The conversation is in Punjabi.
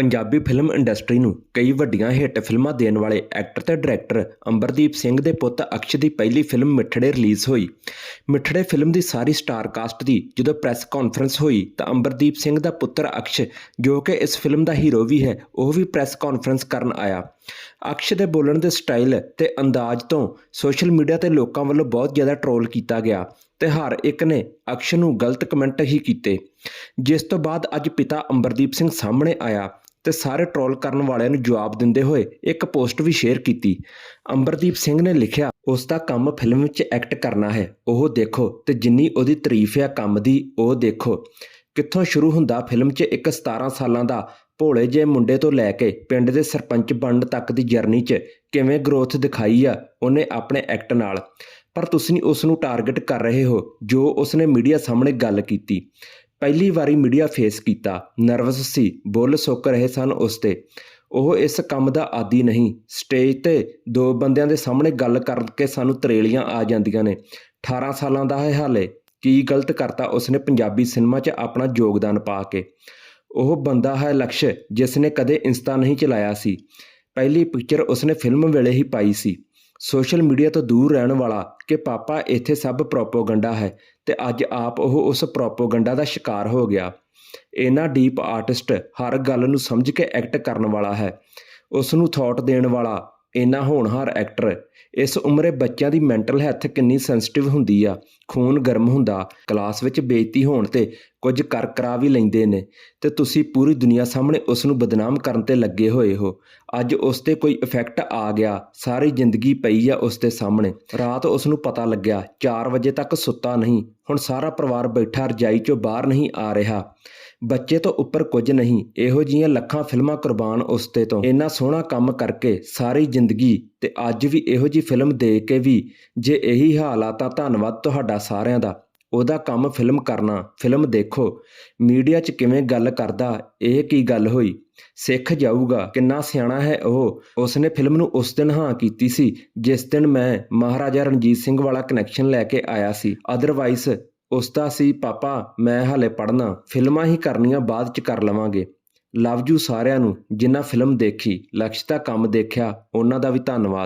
ਪੰਜਾਬੀ ਫਿਲਮ ਇੰਡਸਟਰੀ ਨੂੰ ਕਈ ਵੱਡੀਆਂ ਹਿੱਟ ਫਿਲਮਾਂ ਦੇਣ ਵਾਲੇ ਐਕਟਰ ਤੇ ਡਾਇਰੈਕਟਰ ਅੰਬਰਦੀਪ ਸਿੰਘ ਦੇ ਪੁੱਤ ਅਕਸ਼ ਦੀ ਪਹਿਲੀ ਫਿਲਮ ਮਿੱਠੜੇ ਰਿਲੀਜ਼ ਹੋਈ। ਮਿੱਠੜੇ ਫਿਲਮ ਦੀ ਸਾਰੀ ਸਟਾਰ ਕਾਸਟ ਦੀ ਜਦੋਂ ਪ੍ਰੈਸ ਕਾਨਫਰੰਸ ਹੋਈ ਤਾਂ ਅੰਬਰਦੀਪ ਸਿੰਘ ਦਾ ਪੁੱਤਰ ਅਕਸ਼, ਜੋ ਕਿ ਇਸ ਫਿਲਮ ਦਾ ਹੀਰੋ ਵੀ ਹੈ, ਉਹ ਵੀ ਪ੍ਰੈਸ ਕਾਨਫਰੰਸ ਕਰਨ ਆਇਆ। ਅਕਸ਼ ਦੇ ਬੋਲਣ ਦੇ ਸਟਾਈਲ ਤੇ ਅੰਦਾਜ਼ ਤੋਂ ਸੋਸ਼ਲ ਮੀਡੀਆ ਤੇ ਲੋਕਾਂ ਵੱਲੋਂ ਬਹੁਤ ਜ਼ਿਆਦਾ ਟ੍ਰੋਲ ਕੀਤਾ ਗਿਆ ਤੇ ਹਰ ਇੱਕ ਨੇ ਅਕਸ਼ ਨੂੰ ਗਲਤ ਕਮੈਂਟ ਹੀ ਕੀਤੇ। ਜਿਸ ਤੋਂ ਬਾਅਦ ਅੱਜ ਪਿਤਾ ਅੰਬਰਦੀਪ ਸਿੰਘ ਸਾਹਮਣੇ ਆਇਆ ਤੇ ਸਾਰੇ ਟਰੋਲ ਕਰਨ ਵਾਲਿਆਂ ਨੂੰ ਜਵਾਬ ਦਿੰਦੇ ਹੋਏ ਇੱਕ ਪੋਸਟ ਵੀ ਸ਼ੇਅਰ ਕੀਤੀ। ਅੰਬਰਦੀਪ ਸਿੰਘ ਨੇ ਲਿਖਿਆ, ਉਸ ਦਾ ਕੰਮ ਫਿਲਮ ਵਿੱਚ ਐਕਟ ਕਰਨਾ ਹੈ। ਉਹ ਦੇਖੋ ਤੇ ਜਿੰਨੀ ਉਹਦੀ ਤਾਰੀਫ ਹੈ ਕੰਮ ਦੀ, ਉਹ ਦੇਖੋ। ਕਿੱਥੋਂ ਸ਼ੁਰੂ ਹੁੰਦਾ ਫਿਲਮ 'ਚ ਇੱਕ 17 ਸਾਲਾਂ ਦਾ ਭੋਲੇ ਜਿਹੇ ਮੁੰਡੇ ਤੋਂ ਲੈ ਕੇ ਪਿੰਡ ਦੇ ਸਰਪੰਚ ਬਣਨ ਤੱਕ ਦੀ ਜਰਨੀ 'ਚ ਕਿਵੇਂ ਗਰੋਥ ਦਿਖਾਈ ਆ ਉਹਨੇ ਆਪਣੇ ਐਕਟ ਨਾਲ। ਪਰ ਤੁਸੀਂ ਉਸ ਨੂੰ ਟਾਰਗੇਟ ਕਰ ਰਹੇ ਹੋ, ਜੋ ਉਸਨੇ ਮੀਡੀਆ ਸਾਹਮਣੇ ਗੱਲ ਕੀਤੀ। ਪਹਿਲੀ ਵਾਰੀ ਮੀਡੀਆ ਫੇਸ ਕੀਤਾ। ਨਰਵਸ ਸੀ, ਬੁੱਲ ਸੁੱਕ ਰਹੇ ਸਨ ਉਸ ਤੇ। ਉਹ ਇਸ ਕੰਮ ਦਾ ਆਦੀ ਨਹੀਂ। ਸਟੇਜ ਤੇ ਦੋ ਬੰਦਿਆਂ ਦੇ ਸਾਹਮਣੇ ਗੱਲ ਕਰਕੇ ਸਾਨੂੰ ਤਰੇਲੀਆਂ ਆ ਜਾਂਦੀਆਂ ਨੇ। 18 ਸਾਲਾਂ ਦਾ ਹੈ ਹਾਲੇ। ਕੀ ਗਲਤ ਕਰਤਾ ਉਸਨੇ ਪੰਜਾਬੀ ਸਿਨੇਮਾ 'ਚ ਆਪਣਾ ਯੋਗਦਾਨ ਪਾ ਕੇ। ਉਹ ਬੰਦਾ ਹੈ ਲਕਸ਼ ਜਿਸ ਨੇ ਕਦੇ ਇੰਸਟਾ ਨਹੀਂ ਚਲਾਇਆ ਸੀ। ਪਹਿਲੀ ਪਿਕਚਰ ਉਸਨੇ ਫਿਲਮ ਵੇਲੇ ਹੀ ਪਾਈ ਸੀ। ਸੋਸ਼ਲ ਮੀਡੀਆ ਤੋਂ ਦੂਰ ਰਹਿਣ ਵਾਲਾ ਕਿ ਪਾਪਾ ਇੱਥੇ ਸਭ ਪ੍ਰੋਪੋਗੰਡਾ ਹੈ ਤੇ ਅੱਜ ਆਪ ਉਹ ਉਸ ਪ੍ਰੋਪੋਗੰਡਾ ਦਾ ਸ਼ਿਕਾਰ ਹੋ ਗਿਆ। ਇਹਨਾਂ ਡੀਪ ਆਰਟਿਸਟ ਹਰ ਗੱਲ ਨੂੰ ਸਮਝ ਕੇ ਐਕਟ ਕਰਨ ਵਾਲਾ ਹੈ। ਉਸ ਨੂੰ ਥਾਟ ਦੇਣ ਵਾਲਾ ਇੰਨਾ ਹੋਣਹਾਰ ਐਕਟਰ ਇਸ ਉਮਰੇ ਬੱਚਿਆਂ ਦੀ ਮੈਂਟਲ ਹੈਲਥ ਕਿੰਨੀ ਸੈਂਸਿਟਿਵ ਹੁੰਦੀ ਆ, ਖੂਨ ਗਰਮ ਹੁੰਦਾ ਕਲਾਸ ਵਿੱਚ ਬੇਇੱਜ਼ਤੀ ਹੋਣ ਤੇ ਕੁਝ ਕਰ ਕਰਾ ਵੀ ਲੈਂਦੇ ਨੇ, ਤੇ ਤੁਸੀਂ ਪੂਰੀ ਦੁਨੀਆ ਸਾਹਮਣੇ ਉਸ ਨੂੰ ਬਦਨਾਮ ਕਰਨ ਤੇ ਲੱਗੇ ਹੋਏ ਹੋ। ਅੱਜ ਉਸ ਤੇ ਕੋਈ ਇਫੈਕਟ ਆ ਗਿਆ, ਸਾਰੀ ਜ਼ਿੰਦਗੀ ਪਈ ਆ ਉਸ ਦੇ ਸਾਹਮਣੇ। ਰਾਤ ਉਸ ਨੂੰ ਪਤਾ ਲੱਗਿਆ 4 ਵਜੇ ਤੱਕ ਸੁੱਤਾ ਨਹੀਂ, ਹੁਣ ਸਾਰਾ ਪਰਿਵਾਰ ਬੈਠਾ, ਰਜਾਈ ਚੋਂ ਬਾਹਰ ਨਹੀਂ ਆ ਰਿਹਾ। ਬੱਚੇ ਤੋਂ ਉੱਪਰ ਕੁਝ ਨਹੀਂ, ਇਹੋ ਜੀਆਂ ਲੱਖਾਂ ਫਿਲਮਾਂ ਕੁਰਬਾਨ ਉਸ ਤੇ ਤੋਂ। ਇੰਨਾ ਸੋਹਣਾ ਕੰਮ ਕਰਕੇ ਸਾਰੀ ਜ਼ਿੰਦਗੀ ਤੇ ਅੱਜ ਵੀ ਇਹੋ ਜੀ ਫਿਲਮ ਦੇ ਕੇ ਵੀ ਜੇ ਇਹੀ ਹਾਲ ਆ ਤਾਂ ਧੰਨਵਾਦ ਤੁਹਾਡਾ ਸਾਰਿਆਂ ਦਾ। ਉਹਦਾ ਕੰਮ ਫਿਲਮ ਕਰਨਾ, ਫਿਲਮ ਦੇਖੋ। ਮੀਡੀਆ 'ਚ ਕਿਵੇਂ ਗੱਲ ਕਰਦਾ, ਇਹ ਕੀ ਗੱਲ ਹੋਈ? ਸਿੱਖ ਜਾਊਗਾ, ਕਿੰਨਾ ਸਿਆਣਾ ਹੈ ਉਹ। ਉਸਨੇ ਫਿਲਮ ਨੂੰ ਉਸ ਦਿਨ ਹਾਂ ਕੀਤੀ ਸੀ, ਜਿਸ ਦਿਨ ਮੈਂ ਮਹਾਰਾਜਾ ਰਣਜੀਤ ਸਿੰਘ ਵਾਲਾ ਕਨੈਕਸ਼ਨ ਲੈ ਕੇ ਆਇਆ ਸੀ। ਅਦਰਵਾਈਜ਼ ਉਸਦਾ ਸੀ, ਪਾਪਾ, ਮੈਂ ਹਾਲੇ ਪੜਨਾ ਫਿਲਮਾਂ ਹੀ ਕਰਨੀਆਂ ਬਾਅਦ 'ਚ ਕਰ ਲਵਾਂਗੇ। ਲਵ ਯੂ ਸਾਰਿਆਂ ਨੂੰ, ਜਿਨ੍ਹਾਂ ਫਿਲਮ ਦੇਖੀ ਲਕਸ਼ ਦਾ ਕੰਮ ਦੇਖਿਆ, ਉਹਨਾਂ ਦਾ ਵੀ ਧੰਨਵਾਦ।